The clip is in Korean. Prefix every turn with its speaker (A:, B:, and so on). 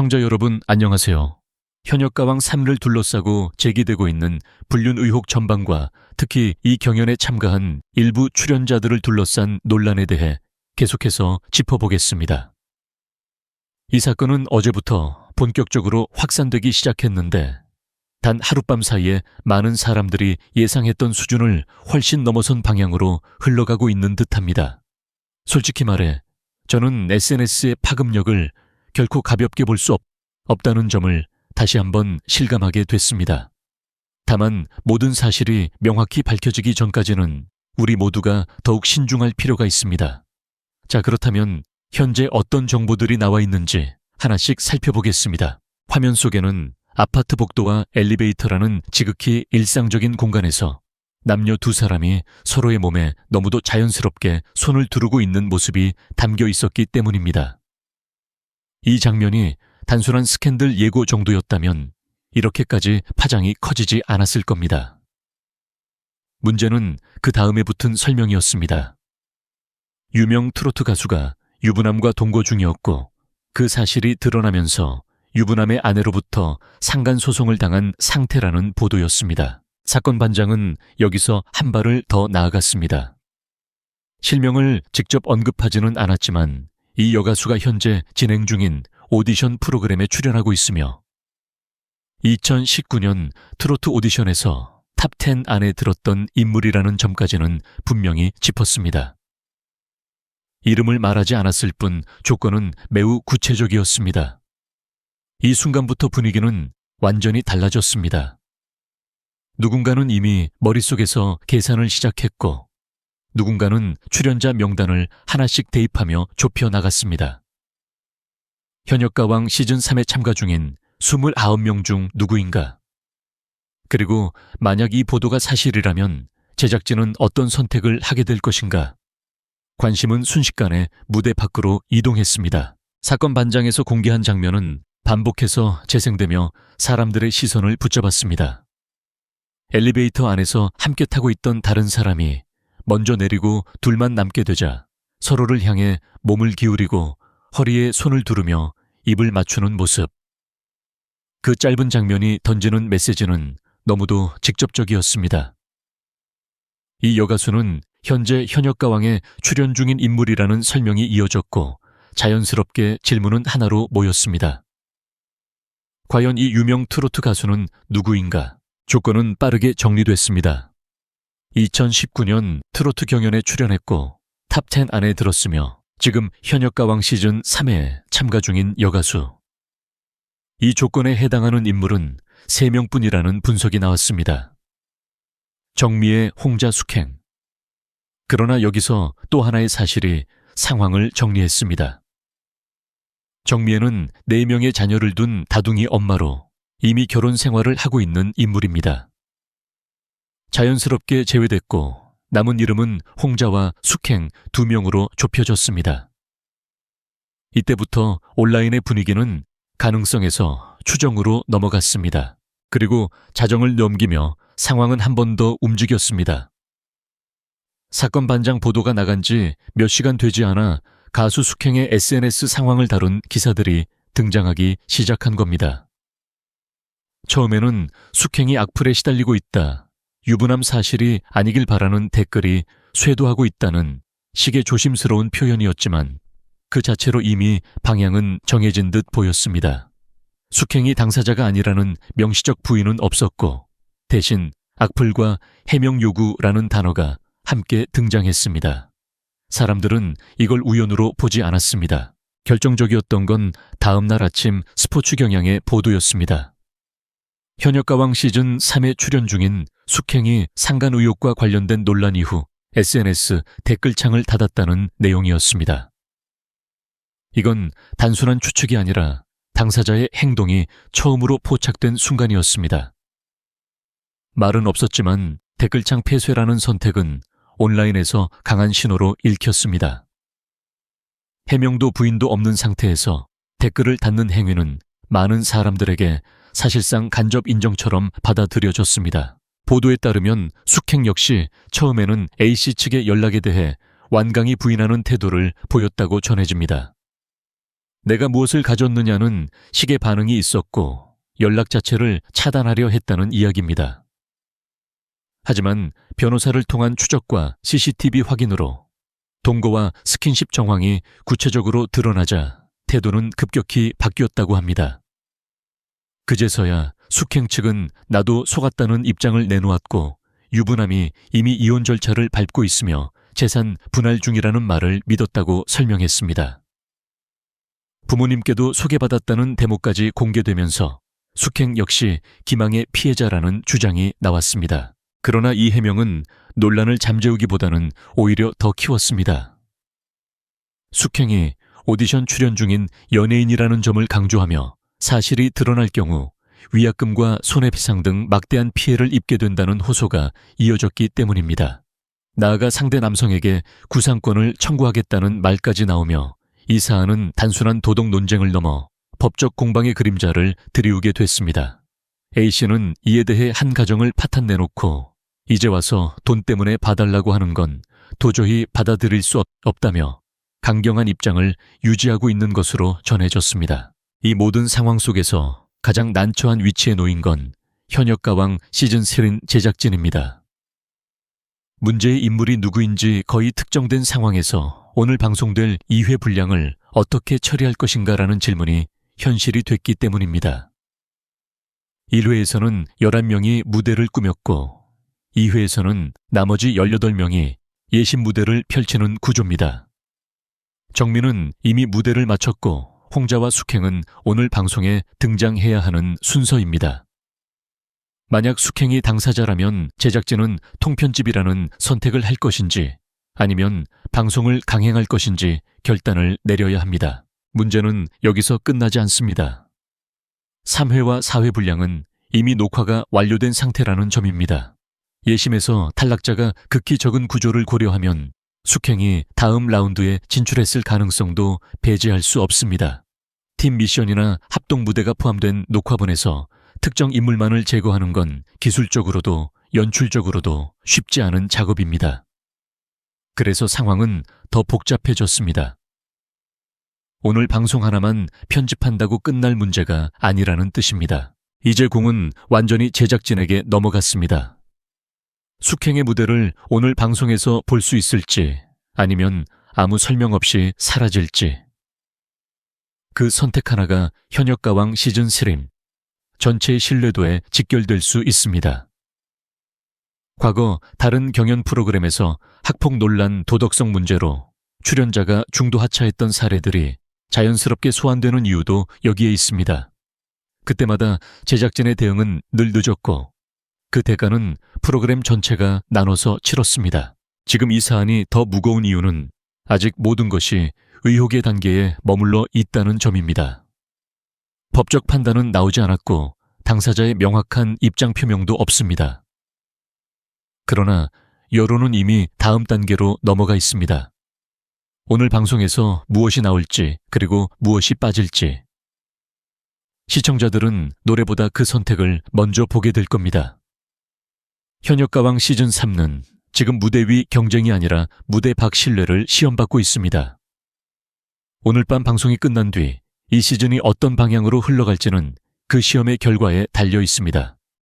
A: 시청자 여러분 안녕하세요. 현역가왕 3를 둘러싸고 제기되고 있는 불륜 의혹 전반과 특히 이 경연에 참가한 일부 출연자들을 둘러싼 논란에 대해 계속해서 짚어보겠습니다. 이 사건은 어제부터 본격적으로 확산되기 시작했는데 단 하룻밤 사이에 많은 사람들이 예상했던 수준을 훨씬 넘어선 방향으로 흘러가고 있는 듯합니다. 솔직히 말해 저는 SNS의 파급력을 결코 가볍게 볼 수 없다는 점을 다시 한번 실감하게 됐습니다. 다만 모든 사실이 명확히 밝혀지기 전까지는 우리 모두가 더욱 신중할 필요가 있습니다. 자, 그렇다면 현재 어떤 정보들이 나와 있는지 하나씩 살펴보겠습니다. 화면 속에는 아파트 복도와 엘리베이터라는 지극히 일상적인 공간에서 남녀 두 사람이 서로의 몸에 너무도 자연스럽게 손을 두르고 있는 모습이 담겨 있었기 때문입니다. 이 장면이 단순한 스캔들 예고 정도였다면 이렇게까지 파장이 커지지 않았을 겁니다. 문제는 그 다음에 붙은 설명이었습니다. 유명 트로트 가수가 유부남과 동거 중이었고 그 사실이 드러나면서 유부남의 아내로부터 상간 소송을 당한 상태라는 보도였습니다. 사건 반장은 여기서 한 발을 더 나아갔습니다. 실명을 직접 언급하지는 않았지만 이 여가수가 현재 진행 중인 오디션 프로그램에 출연하고 있으며 2019년 트로트 오디션에서 탑10 안에 들었던 인물이라는 점까지는 분명히 짚었습니다. 이름을 말하지 않았을 뿐 조건은 매우 구체적이었습니다. 이 순간부터 분위기는 완전히 달라졌습니다. 누군가는 이미 머릿속에서 계산을 시작했고, 누군가는 출연자 명단을 하나씩 대입하며 좁혀 나갔습니다. 현역가왕 시즌 3에 참가 중인 29명 중 누구인가? 그리고 만약 이 보도가 사실이라면 제작진은 어떤 선택을 하게 될 것인가? 관심은 순식간에 무대 밖으로 이동했습니다. 사건 반장에서 공개한 장면은 반복해서 재생되며 사람들의 시선을 붙잡았습니다. 엘리베이터 안에서 함께 타고 있던 다른 사람이 먼저 내리고 둘만 남게 되자 서로를 향해 몸을 기울이고 허리에 손을 두르며 입을 맞추는 모습. 그 짧은 장면이 던지는 메시지는 너무도 직접적이었습니다. 이 여가수는 현재 현역가왕에 출연 중인 인물이라는 설명이 이어졌고 자연스럽게 질문은 하나로 모였습니다. 과연 이 유명 트로트 가수는 누구인가? 조건은 빠르게 정리됐습니다. 2019년 트로트 경연에 출연했고 탑10 안에 들었으며 지금 현역가왕 시즌 3에 참가 중인 여가수. 이 조건에 해당하는 인물은 3명뿐이라는 분석이 나왔습니다. 정미의 홍자 숙행. 그러나 여기서 또 하나의 사실이 상황을 정리했습니다. 정미애는 4명의 자녀를 둔 다둥이 엄마로 이미 결혼 생활을 하고 있는 인물입니다. 자연스럽게 제외됐고 남은 이름은 홍자와 숙행 두 명으로 좁혀졌습니다. 이때부터 온라인의 분위기는 가능성에서 추정으로 넘어갔습니다. 그리고 자정을 넘기며 상황은 한 번 더 움직였습니다. 사건 반장 보도가 나간 지 몇 시간 되지 않아 가수 숙행의 SNS 상황을 다룬 기사들이 등장하기 시작한 겁니다. 처음에는 숙행이 악플에 시달리고 있다. 유부남 사실이 아니길 바라는 댓글이 쇄도하고 있다는 식의 조심스러운 표현이었지만 그 자체로 이미 방향은 정해진 듯 보였습니다. 숙행이 당사자가 아니라는 명시적 부인은 없었고 대신 악플과 해명 요구라는 단어가 함께 등장했습니다. 사람들은 이걸 우연으로 보지 않았습니다. 결정적이었던 건 다음 날 아침 스포츠 경향의 보도였습니다. 현역가왕 시즌 3에 출연 중인 숙행이 상간 의혹과 관련된 논란 이후 SNS 댓글창을 닫았다는 내용이었습니다. 이건 단순한 추측이 아니라 당사자의 행동이 처음으로 포착된 순간이었습니다. 말은 없었지만 댓글창 폐쇄라는 선택은 온라인에서 강한 신호로 읽혔습니다. 해명도 부인도 없는 상태에서 댓글을 닫는 행위는 많은 사람들에게 사실상 간접 인정처럼 받아들여졌습니다. 보도에 따르면 숙행 역시 처음에는 A씨 측의 연락에 대해 완강히 부인하는 태도를 보였다고 전해집니다. 내가 무엇을 가졌느냐는 식의 반응이 있었고 연락 자체를 차단하려 했다는 이야기입니다. 하지만 변호사를 통한 추적과 CCTV 확인으로 동거와 스킨십 정황이 구체적으로 드러나자 태도는 급격히 바뀌었다고 합니다. 그제서야 숙행 측은 나도 속았다는 입장을 내놓았고 유부남이 이미 이혼 절차를 밟고 있으며 재산 분할 중이라는 말을 믿었다고 설명했습니다. 부모님께도 소개받았다는 대목까지 공개되면서 숙행 역시 기망의 피해자라는 주장이 나왔습니다. 그러나 이 해명은 논란을 잠재우기보다는 오히려 더 키웠습니다. 숙행이 오디션 출연 중인 연예인이라는 점을 강조하며 사실이 드러날 경우 위약금과 손해배상 등 막대한 피해를 입게 된다는 호소가 이어졌기 때문입니다. 나아가 상대 남성에게 구상권을 청구하겠다는 말까지 나오며 이 사안은 단순한 도덕 논쟁을 넘어 법적 공방의 그림자를 드리우게 됐습니다. A씨는 이에 대해 한 가정을 파탄 내놓고 이제 와서 돈 때문에 봐달라고 하는 건 도저히 받아들일 수 없, 없다며 강경한 입장을 유지하고 있는 것으로 전해졌습니다. 이 모든 상황 속에서 가장 난처한 위치에 놓인 건 현역가왕 시즌3 제작진입니다. 문제의 인물이 누구인지 거의 특정된 상황에서 오늘 방송될 2회 분량을 어떻게 처리할 것인가라는 질문이 현실이 됐기 때문입니다. 1회에서는 11명이 무대를 꾸몄고 2회에서는 나머지 18명이 예심 무대를 펼치는 구조입니다. 정민은 이미 무대를 마쳤고 홍자와 숙행은 오늘 방송에 등장해야 하는 순서입니다. 만약 숙행이 당사자라면 제작진은 통편집이라는 선택을 할 것인지 아니면 방송을 강행할 것인지 결단을 내려야 합니다. 문제는 여기서 끝나지 않습니다. 3회와 4회 분량은 이미 녹화가 완료된 상태라는 점입니다. 예심에서 탈락자가 극히 적은 구조를 고려하면 숙행이 다음 라운드에 진출했을 가능성도 배제할 수 없습니다. 팀 미션이나 합동 무대가 포함된 녹화본에서 특정 인물만을 제거하는 건 기술적으로도 연출적으로도 쉽지 않은 작업입니다. 그래서 상황은 더 복잡해졌습니다. 오늘 방송 하나만 편집한다고 끝날 문제가 아니라는 뜻입니다. 이제 공은 완전히 제작진에게 넘어갔습니다. 숙행의 무대를 오늘 방송에서 볼 수 있을지 아니면 아무 설명 없이 사라질지. 그 선택 하나가 현역가왕 시즌 3림 전체의 신뢰도에 직결될 수 있습니다. 과거 다른 경연 프로그램에서 학폭 논란 도덕성 문제로 출연자가 중도 하차했던 사례들이 자연스럽게 소환되는 이유도 여기에 있습니다. 그때마다 제작진의 대응은 늘 늦었고 그 대가는 프로그램 전체가 나눠서 치렀습니다. 지금 이 사안이 더 무거운 이유는 아직 모든 것이 의혹의 단계에 머물러 있다는 점입니다. 법적 판단은 나오지 않았고 당사자의 명확한 입장 표명도 없습니다. 그러나 여론은 이미 다음 단계로 넘어가 있습니다. 오늘 방송에서 무엇이 나올지 그리고 무엇이 빠질지 시청자들은 노래보다 그 선택을 먼저 보게 될 겁니다. 현역가왕 시즌 3는 지금 무대 위 경쟁이 아니라 무대 밖 신뢰를 시험받고 있습니다. 오늘 밤 방송이 끝난 뒤 이 시즌이 어떤 방향으로 흘러갈지는 그 시험의 결과에 달려 있습니다.